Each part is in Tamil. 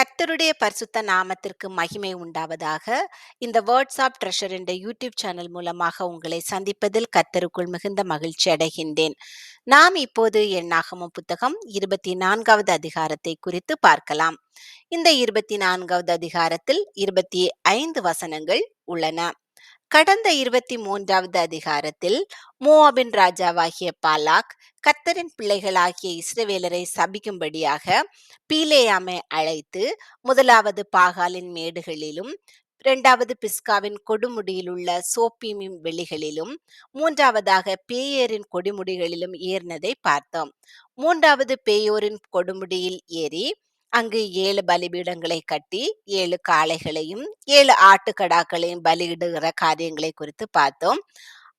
கர்த்தருடைய பரிசுத்த நாமத்திற்கு மகிமை உண்டாவதாக. இந்த வேர்ட்ஸ் ஆப் ட்ரெஷர் என்ற யூடியூப் சேனல் மூலமாக உங்களை சந்திப்பதில் கர்த்தருக்குள் மிகுந்த மகிழ்ச்சி அடைகின்றேன். நாம் இப்போது எண்ணாகமம் புத்தகம் 24வது அதிகாரத்தை குறித்து பார்க்கலாம். இந்த 24வது அதிகாரத்தில் 25 வசனங்கள் உள்ளன. கடந்த 23வது அதிகாரத்தில் மோவாபின் ராஜாவாகிய பாலாக் கத்தரின் பிள்ளைகளாகிய இஸ்ரவேலரை சபிக்கும்படியாக பீலேயாமை அழைத்து முதலாவது பாகாலின் மேடுகளிலும் இரண்டாவது பிஸ்காவின் கொடுமுடியிலுள்ள சோப்பீமின் வெளிகளிலும் மூன்றாவதாக பேயோரின் கொடுமுடிகளிலும் ஏறினதை பார்த்தோம். மூன்றாவது பேயோரின் கொடுமுடியில் ஏறி அங்கு ஏழு பலிபீடங்களை கட்டி ஏழு காளைகளையும் ஏழு ஆட்டுக்கடாக்களையும் பலியிடுகிற காரியங்களை குறித்து பார்த்தோம்.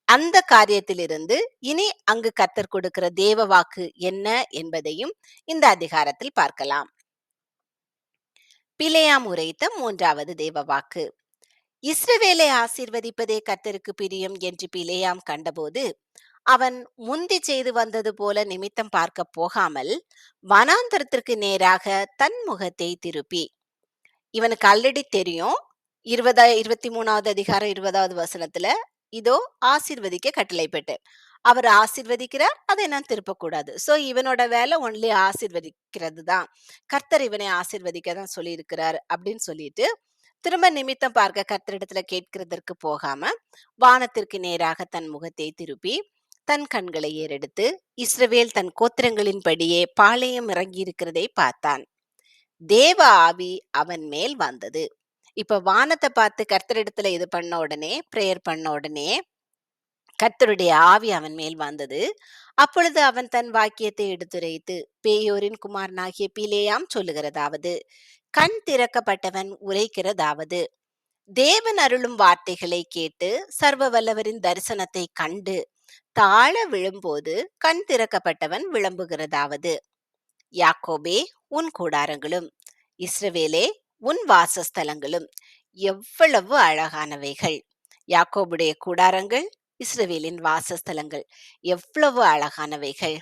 அந்த காரியத்திலிருந்து இனி அங்கு கத்தர் கொடுக்கிற தேவ வாக்கு என்ன என்பதையும் இந்த அதிகாரத்தில் பார்க்கலாம். பிழையாம் உரைத்த மூன்றாவது தேவ வாக்கு. இஸ்ரவேலை ஆசீர்வதிப்பதே கத்தருக்கு பிரியம் என்று பிழையாம் கண்டபோது அவன் முந்தி செய்து வந்தது போல நிமித்தம் பார்க்க போகாமல் வனாந்தரத்திற்கு நேராக தன் முகத்தை திருப்பி. இவனுக்கு ஆல்ரெடி தெரியும். இருபதா இருபத்தி மூணாவது அதிகாரம் இருபதாவது வசனத்துல இதோ ஆசிர்வதிக்க கட்டளை பெற்றேன் அவர் ஆசிர்வதிக்கிறார் அதை நான் திருப்பக்கூடாது. சோ இவனோட வேலை ஒன்லி ஆசிர்வதிக்கிறது தான். கர்த்தர் இவனை ஆசிர்வதிக்க தான் சொல்லியிருக்கிறார் அப்படின்னு சொல்லிட்டு திரும்ப நிமித்தம் பார்க்க கர்த்தரிடத்துல கேட்கிறதற்கு போகாம வானத்திற்கு நேராக தன் முகத்தை திருப்பி தன் கண்களை ஏறெடுத்து இஸ்ரவேல் தன் கோத்திரங்களின்படியே பாளையம் இறங்கியிருக்கிறதை பார்த்தான். தேவ ஆவி அவன் மேல் வந்தது. இப்ப வானத்தை பார்த்து கர்த்தரிடத்துல இது பண்ண உடனே பிரேயர் பண்ண உடனே கர்த்தருடைய ஆவி அவன் மேல் வந்தது. அப்பொழுது அவன் தன் வாக்கியத்தை எடுத்துரைத்து பேயோரின் குமாரனாகிய பிலேயாம் சொல்லுகிறதாவது கண் திறக்கப்பட்டவன் உரைக்கிறதாவது. தேவன் அருளும் வார்த்தைகளை கேட்டு சர்வ வல்லவரின் தரிசனத்தை கண்டு தாழ விழும்போது கண் திறக்கப்பட்டவன் விளம்புகிறதாவது? யாக்கோபே உன் கூடாரங்களும். இஸ்ரவேலே உன் வாசஸ்தலங்களும். எவ்வளவு அழகானவைகள். யாக்கோபுடைய கூடாரங்கள் இஸ்ரவேலின் வாசஸ்தலங்கள். எவ்வளவு அழகானவைகள்.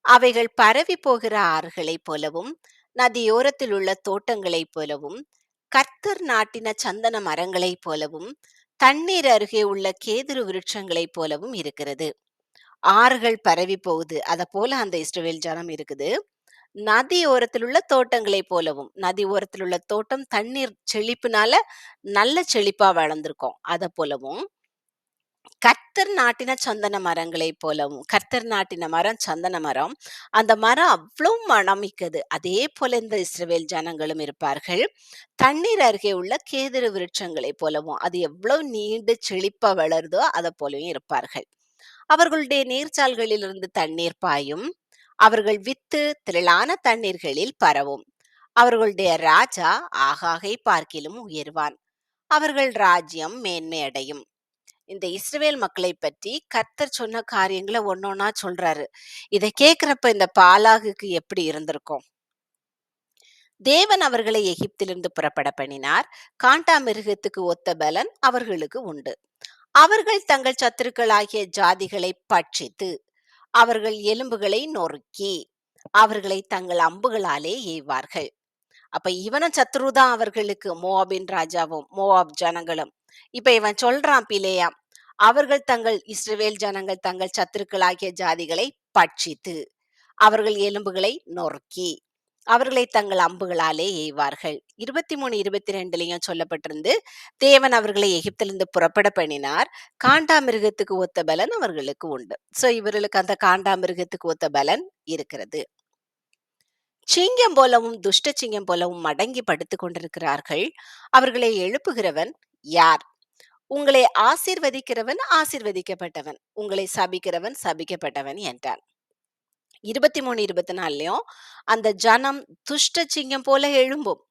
அவைகள் பரவி போகிற ஆறுகளைப் போலவும் நதியோரத்தில் உள்ள தோட்டங்களைப் போலவும் கர்த்தர் நாட்டின சந்தன மரங்களைப் போலவும் தண்ணீர் அருகே உள்ள கேதுரு விருட்சங்களைப் போலவும் இருக்கிறது. ஆறுகள் பரவி போகுது. அத போல அந்த இஸ்ரவேல் ஜனம் இருக்குது. நதி ஓரத்தில் உள்ள தோட்டங்களை போலவும் நதி ஓரத்தில் உள்ள தோட்டம் தண்ணீர் செழிப்புனால நல்ல செழிப்பா வளர்ந்திருக்கும். அத போலவும் கர்த்தர் நாட்டின சந்தன மரங்களை போலவும் கர்த்தர் நாட்டின மரம் சந்தன மரம் அந்த மரம் அவ்வளவு மணமிக்கது அதே போல இந்த இஸ்ரவேல் ஜனங்களும் இருப்பார்கள். தண்ணீர் அருகே உள்ள கேதுரு விருட்சங்களை போலவும் அது எவ்வளவு நீண்டு செழிப்பா வளருதோ அதை போலவும் இருப்பார்கள். அவர்களுடைய நீர்ச்சால்களிலிருந்து தண்ணீர் பாயும். அவர்கள் வித்து திரளான தண்ணீர்களில் பரவும். அவர்களுடைய ராஜா ஆகாகை பார்க்கிலும் உயர்வான். அவர்கள் ராஜ்யம் மேன்மை அடையும் இந்த இஸ்ரேல் மக்களை பற்றி கர்த்தர் சொன்ன காரியங்களை ஒன்னொன்னா சொல்றாரு. இதை கேக்குறப்ப இந்த பாலாகுக்கு எப்படி இருந்திருக்கும்? தேவன் அவர்களை எகிப்திலிருந்து புறப்பட பண்ணினார். காண்டா மிருகத்துக்கு ஒத்த பலன் அவர்களுக்கு உண்டு. அவர்கள் தங்கள் சத்துருக்களாகிய ஜாதிகளை பட்சித்து அவர்கள் எலும்புகளை நொறுக்கி அவர்களை தங்கள் அம்புகளாலே எய்வார்கள் அப்ப இவனும் சத்ருதான் அவர்களுக்கு. மோவாபின் ராஜாவும் மோவாப் ஜனங்களும். இப்ப இவன் சொல்றான் பிலேயாம் அவர்கள் தங்கள் இஸ்ரேல் ஜனங்கள் தங்கள் சத்துருக்களாகிய ஜாதிகளை பட்சித்து அவர்கள் எலும்புகளை நொறுக்கி அவர்களை தங்கள் அம்புகளாலே எய்வார்கள் இருபத்தி மூணு இருபத்தி ரெண்டுலயும் சொல்லப்பட்டிருந்து தேவன் அவர்களை எகிப்திலிருந்து புறப்பட பண்ணினார். காண்டா மிருகத்துக்கு ஒத்த பலன் அவர்களுக்கு உண்டு. சோ இவர்களுக்கு அந்த காண்டா மிருகத்துக்கு ஒத்த பலன் இருக்கிறது. சிங்கம் போலவும் துஷ்ட சிங்கம் போலவும் மடங்கி படுத்து கொண்டிருக்கிறார்கள். அவர்களை எழுப்புகிறவன் யார்? உங்களை ஆசிர்வதிக்கிறவன் ஆசிர்வதிக்கப்பட்டவன். உங்களை சபிக்கிறவன் சபிக்கப்பட்டவன் என்றான். இருபத்தி மூணு இருபத்தி நாலுலயும் அந்த ஜனம் துஷ்ட சிங்கம் போல எழும்பும்.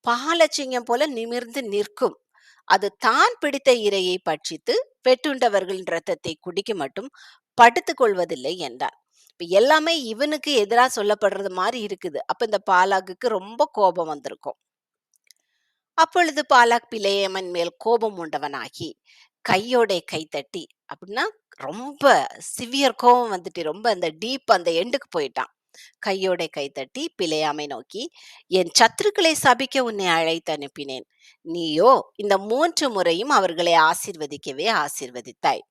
பால சிங்கம் போல நிமிர்ந்து நிற்கும். அது தான் பிடித்த இரையை பட்சித்து பெற்றுண்டவர்களின் ரத்தத்தை குடிக்க மட்டும் படுத்துக் கொள்வதில்லை என்றார். இப்ப எல்லாமே இவனுக்கு எதிரா சொல்லப்படுறது மாதிரி இருக்குது. அப்ப இந்த பாலாக்குக்கு ரொம்ப கோபம் வந்திருக்கும். அப்பொழுது பாலாக் பிலேயமன் மேல் கோபம் உண்டவனாகி கையோட கைத்தட்டி அப்படின்னா ரொம்ப சிவியர் கோபம் வந்துட்டு ரொம்ப அந்த டீப் அந்த எண்டுக்கு போயிட்டான். கையோட கைத்தட்டி பிழையாமை நோக்கி என் சத்துருக்களை சபிக்க உன்னை அழைத்து அனுப்பினேன். நீயோ இந்த மூன்று முறையும் அவர்களை ஆசிர்வதிக்கவே ஆசிர்வதித்தாய்.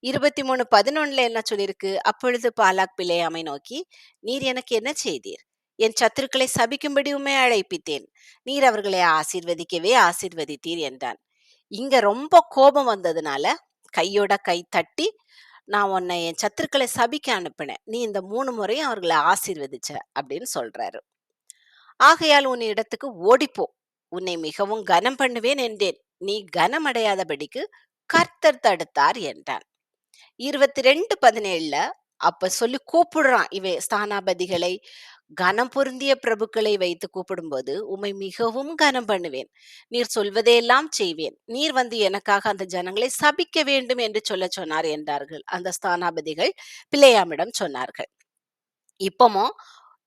இருபத்தி மூணு பதினொன்னுல என்ன சொல்லியிருக்கு அப்பொழுது பாலாக் பிழையாமை நோக்கி நீர் எனக்கு என்ன செய்தீர்? என் சத்துருக்களை சபிக்கும்படி உண்மை அழைப்பித்தேன். நீர் அவர்களை ஆசிர்வதிக்கவே ஆசிர்வதித்தீர் என்றான். இங்க ரொம்ப கோபம் வந்ததுனால கையோட கை தட்டி நான் உன்னை என் சத்துருக்களை சபிக்க அனுப்பினேன். நீ இந்த மூணு முறையும் அவர்களை ஆசீர்வதிச்ச அப்படின்னு சொல்றாரு. ஆகையால் உன் இடத்துக்கு ஓடிப்போ. உன்னை மிகவும் கனம் பண்ணுவேன் என்றேன். நீ கனமடையாதபடிக்கு கர்த்தர் தடுத்தார் என்றான். இருபத்தி ரெண்டு பதினேழுல அப்ப சொல்லி கூப்பிடுறான் இவை ஸ்தானாபதிகளை. கனம் பொருந்திய பிரபுக்களை வைத்து கூப்பிடும்போது உம்மை மிகவும் கனம் பண்ணுவேன். நீர் சொல்வதையெல்லாம் செய்வேன். நீர் வந்து எனக்காக அந்த ஜனங்களை சபிக்க வேண்டும் என்று சொல்ல சொன்னார் என்றார்கள். அந்த ஸ்தானாபதிகள் பிள்ளையாமிடம் சொன்னார்கள். இப்பமோ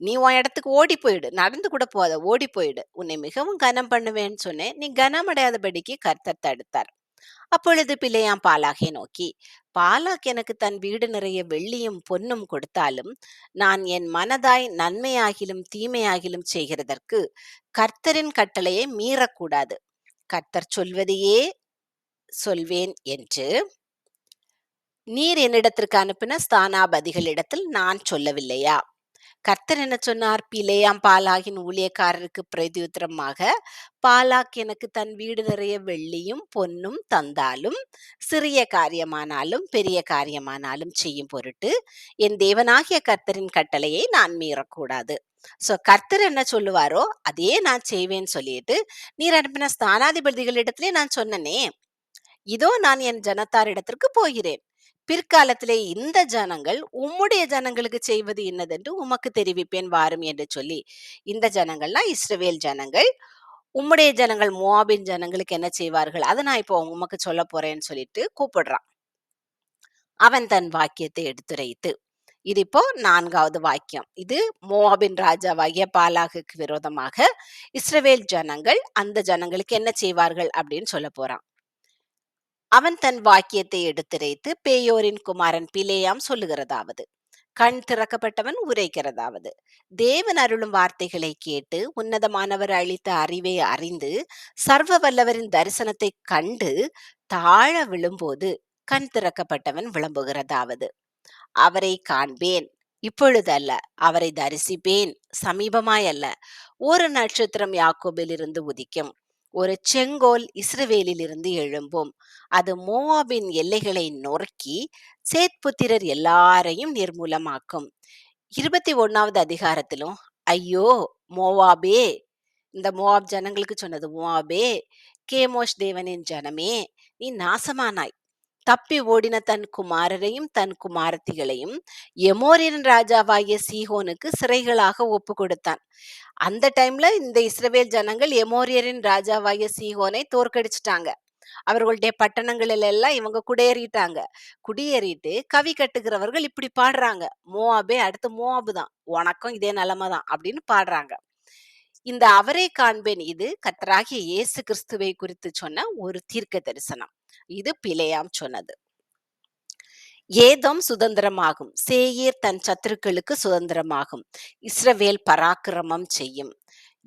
நீ உன் இடத்துக்கு ஓடி போயிடு. நடந்து கூட போத ஓடி போயிடு. உன்னை மிகவும் கனம் பண்ணுவேன்னு சொன்னேன். நீ கனமடையாதபடிக்கு கர்த்தர் தடுத்தார். அப்பொழுது பிள்ளையாம் பாலாகை நோக்கி பாலாக் எனக்கு தன் வீடு நிறைய வெள்ளியும் பொன்னும் கொடுத்தாலும் நான் என் மனதாய் நன்மையாகிலும் தீமையாகிலும் செய்கிறதற்கு கர்த்தரின் கட்டளையை மீறக்கூடாது. கர்த்தர் சொல்வதையே சொல்வேன் என்று நீர் என்னிடத்திற்கு அனுப்பின ஸ்தானாபதிகளிடத்தில் நான் சொல்லவில்லையா? கர்த்தர் என்ன சொன்னார்? பிலேயாம் பாலாகின் ஊழியக்காரருக்கு பிரதியுத்தரமாக பாலாக் எனக்கு தன் வீடு நிறைய வெள்ளியும் பொன்னும் தந்தாலும் சிறிய காரியமானாலும் பெரிய காரியமானாலும் செய்யும் பொருட்டு என் தேவனாகிய கர்த்தரின் கட்டளையை நான் மீறக்கூடாது. சோ கர்த்தர் என்ன சொல்லுவாரோ அதே நான் செய்வேன்னு சொல்லிட்டு நீர் அனுப்பின ஸ்தானாதிபதிகளிடத்திலே நான் சொன்னனே இதோ நான் என் ஜனத்தாரிடத்திற்கு போகிறேன். பிற்காலத்திலே இந்த ஜனங்கள் உம்முடைய ஜனங்களுக்கு செய்வது என்னதென்று உமக்கு தெரிவிப்பேன் வாரும் என்று சொல்லி இந்த ஜனங்கள்னா இஸ்ரவேல் ஜனங்கள். உம்முடைய ஜனங்கள் மோவாபின் ஜனங்களுக்கு என்ன செய்வார்கள்? அதை நான் இப்போ உமக்கு சொல்ல போறேன்னு சொல்லிட்டு கூப்பிடுறான். அவன் தன் வாக்கியத்தை எடுத்துரைத்து இது இப்போ நான்காவது வாக்கியம். இது மோபின் ராஜாவாகிய பாலாகுக்கு விரோதமாக இஸ்ரவேல் ஜனங்கள் அந்த ஜனங்களுக்கு என்ன செய்வார்கள்? அப்படின்னு சொல்ல போறான். அவன் தன் வாக்கியத்தை எடுத்துரைத்து பேயோரின் குமாரன் பிலேயாம் சொல்லுகிறதாவது. கண் திறக்கப்பட்டவன் உரைக்கிறதாவது. தேவன் அருளும் வார்த்தைகளை கேட்டு உன்னதமானவர் அளித்த அறிவை அறிந்து சர்வ வல்லவரின் தரிசனத்தை கண்டு தாழ விழும்போது கண் திறக்கப்பட்டவன் விளம்புகிறதாவது. அவரை காண்பேன் இப்பொழுது அல்ல அவரை தரிசிப்பேன் சமீபமாய் அல்ல ஒரு நட்சத்திரம் யாக்கோபில் இருந்து உதிக்கும். ஒரு செங்கோல் இஸ்ரவேலிலிருந்து எழும்பும். அது மோவாபின் எல்லைகளை நொறுக்கி சேத்புத்திரர் எல்லாரையும் நிர்மூலமாக்கும். இருபத்தி ஒன்னாவது அதிகாரத்திலும் ஐயோ மோவாபே! இந்த மோவாப் ஜனங்களுக்கு சொன்னது மோவாபே கேமோஷ் தேவனின் ஜனமே நீ நாசமானாய். தப்பி ஓடின தன் குமாரரையும் தன் குமாரத்திகளையும் எமோரியன் ராஜாவாகிய சீகோனுக்கு சிறைகளாக ஒப்பு கொடுத்தான். அந்த டைம்ல இந்த இஸ்ரவேல் ஜனங்கள் எமோரியரின் ராஜாவாகிய சீகோனை தோற்கடிச்சிட்டாங்க. அவர்களுடைய பட்டணங்களில் எல்லாம் இவங்க குடியேறிட்டாங்க. குடியேறிட்டு கவி கட்டுகிறவர்கள் இப்படி பாடுறாங்க. மோவாபே அடுத்து மோவாபு தான். உனக்கும் இதே நிலைமை தான் அப்படின்னு பாடுறாங்க. இந்த அவரை காண்பேன் இது கத்தராகிய இயேசு கிறிஸ்துவை குறித்து சொன்ன ஒரு தீர்க்க தரிசனம். இது பிழையாம் சொன்னது. ஏதம் சுதந்திரமாகும். சேயீர் தன் சத்துருக்களுக்கு சுதந்திரமாகும். இஸ்ரவேல் பராக்கிரமம் செய்யும்.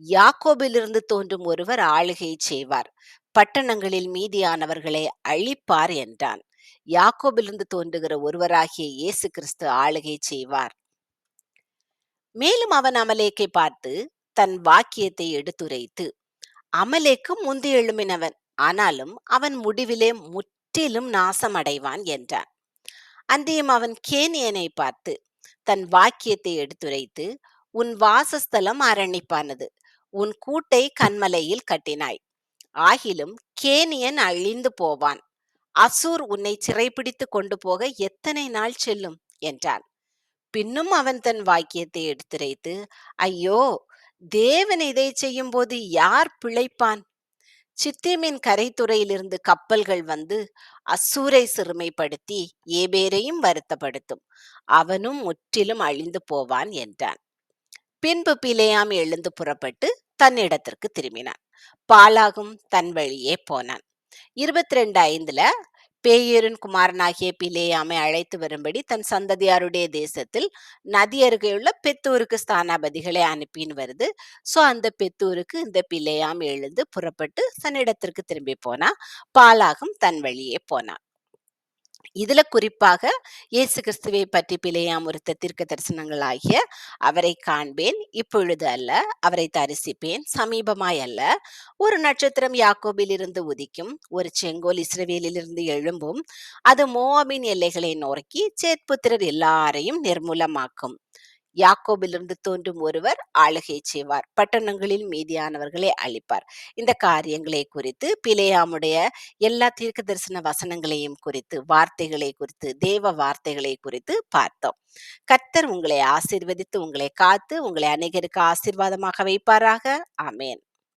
யாக்கோபிலிருந்து தோன்றும் ஒருவர் ஆளுகை செய்வார். பட்டணங்களில் மீதியானவர்களை அழிப்பார் என்றான். யாக்கோபிலிருந்து தோன்றுகிற ஒருவராகிய இயேசு கிறிஸ்து ஆளுகை செய்வார். மேலும் அவன் அமலேக்கை பார்த்து தன் வாக்கியத்தை எடுத்துரைத்து அமலேக்கு முந்தி எழுமினவன் ஆனாலும் அவன் முடிவிலே முற்றிலும் நாசமடைவான் என்றான். அன்றியும் அவன் கேனியனை பார்த்து தன் வாக்கியத்தை எடுத்துரைத்து உன் வாசஸ்தலம் அரணிப்பானது உன் கூட்டை கண்மலையில் கட்டினாய். ஆகிலும் கேனியன் அழிந்து போவான். அசூர் உன்னை சிறைப்பிடித்து கொண்டு போக எத்தனை நாள் செல்லும்? என்றான். பின்னும் அவன் தன் வாக்கியத்தை எடுத்துரைத்து ஐயோ தேவன் இதை செய்யும் போது யார் பிழைப்பான்? சித்திமின் கரைத்துறையிலிருந்து கப்பல்கள் வந்து அசூரை சிறுமைப்படுத்தி ஏபேரையும் வருத்தப்படுத்தும். அவனும் முற்றிலும் அழிந்து போவான் என்றான். பின்பு பிலேயாம் எழுந்து புறப்பட்டு தன்னிடத்திற்கு திரும்பினான். பாலாகும் தன் வழியே போனான். இருபத்தி ரெண்டு ஐந்துல பேயரின் குமாரனாகிய பிலேயாமை அழைத்து வரும்படி தன் சந்ததியாருடைய தேசத்தில் நதி அருகேயுள்ள பெத்தூருக்கு ஸ்தானாபதிகளை அனுப்பின்னு வருது. சோ அந்த பெத்தூருக்கு இந்த பிலேயாம் எழுந்து புறப்பட்டு தன்னிடத்திற்கு திரும்பி போனா பாலாகும் தன் வழியே போனான் இதுல குறிப்பாக இயேசு கிறிஸ்துவை பற்றி பிழையாம் ஒருத்த தீர்க்க தரிசனங்களாகிய அவரை காண்பேன் இப்பொழுது அல்ல அவரை தரிசிப்பேன் சமீபமாய் அல்ல. ஒரு நட்சத்திரம் யாக்கோபில் இருந்து உதிக்கும் ஒரு செங்கோல் இஸ்ரவேலிலிருந்து எழும்பும் அது மோவாபின் எல்லைகளை நோக்கி சேத்புத்திரர் எல்லாரையும் நிர்மூலமாக்கும். யாக்கோபிலிருந்து தோன்றும் ஒருவர் ஆளுகை செய்வார். பட்டணங்களில் மீதியானவர்களை அழிப்பார். இந்த காரியங்களை குறித்து பிலேயாமுடைய எல்லா தீர்க்க தரிசன வசனங்களையும் குறித்து வார்த்தைகளை குறித்து தேவ வார்த்தைகளை குறித்து பார்த்தோம். கர்த்தர் உங்களை ஆசிர்வதித்து உங்களை காத்து உங்களை அநேகருக்கு ஆசீர்வாதமாக வைப்பாராக. ஆமேன்.